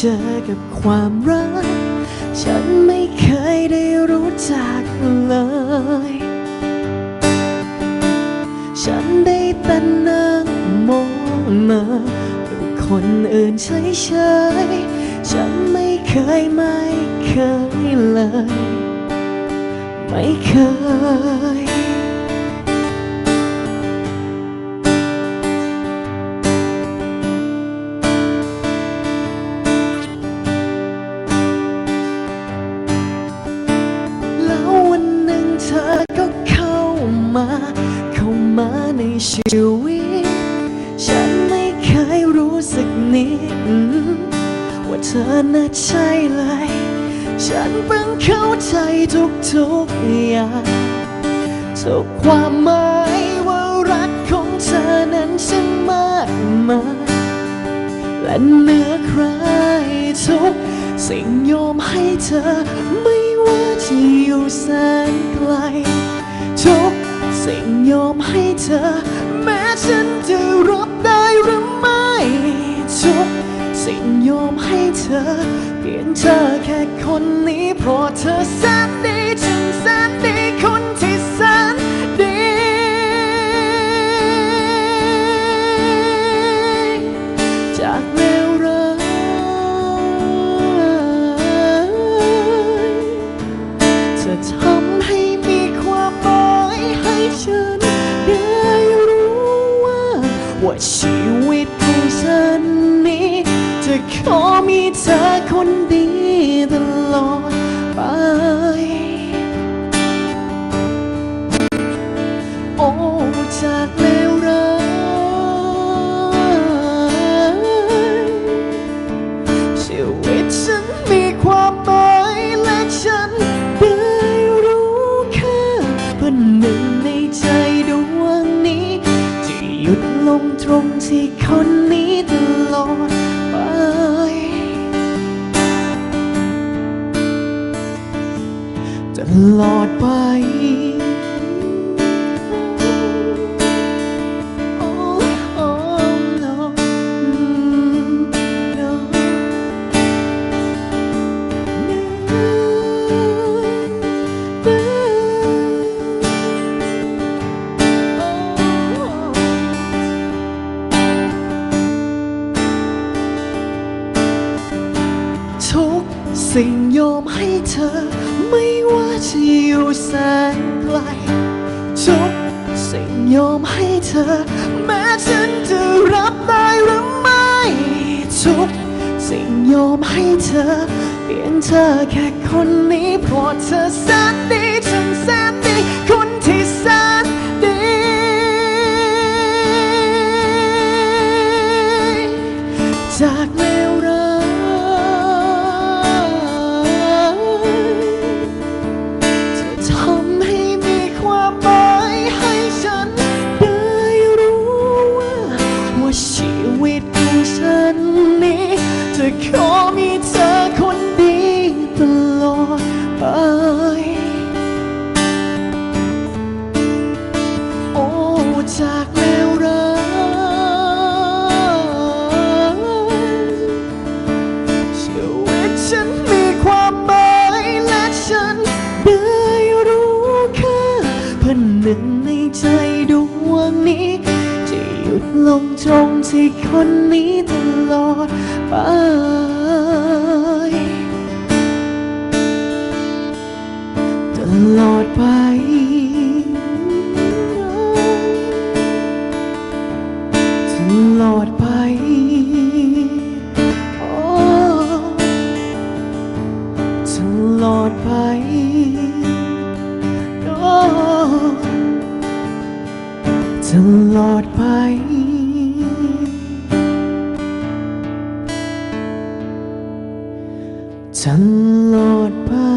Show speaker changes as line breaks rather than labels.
เจอกับความรัก ฉันไม่เคยได้รู้จักเลย ฉันได้แต่นั่งมองมาดูคนอื่นเฉยๆฉันไม่เคยไม่เคยเลย ไม่เคย ชีวิต ฉันไม่เคยรู้สึกนิด ว่าเธอน่าใช่เลย ฉันเพิ่งเข้าใจทุกๆอย่างทุกความหมายว่ารักของเธอนั้นช่างมากมายและเหนือใครทุกสิ่งยอมให้เธอไม่ว่าจะอยู่แสนไกล ยอมให้เธอ แม้ฉันจะรับได้หรือไม่ทุกสิ่งยอมให้เธอ เปลี่ยนเธอแค่คนนี้เพราะเธอแสนดีฉันแสนดีคน ว่าชีวิตของฉันนี้ จะขอมีเธอคนดีต ที่คนนี้ตลอดไป ตลอดไป สิ่งยอมให้เธอ ไม่ว่าจะอยู่แสนไกลทุกสิ่งยอมให้เธอ แม้ฉันจะรับได้หรือไม่ทุกสิ่งยอมให้เธอ เปลี่ยนเธอแค่คนนี้เพราะเธอแสนดี ไป โอ้จากเลวร้ายชีวิตฉันมีความหมายและฉันได้รู้ค่เพื่อนหนึ่งในใจดวงนี้จะหยุดลงตรงที่คนนี้ตลอดไป ลอดไป ตลอดไปโอ้ตลอดไปโอ้ตลอดไปตลอดไป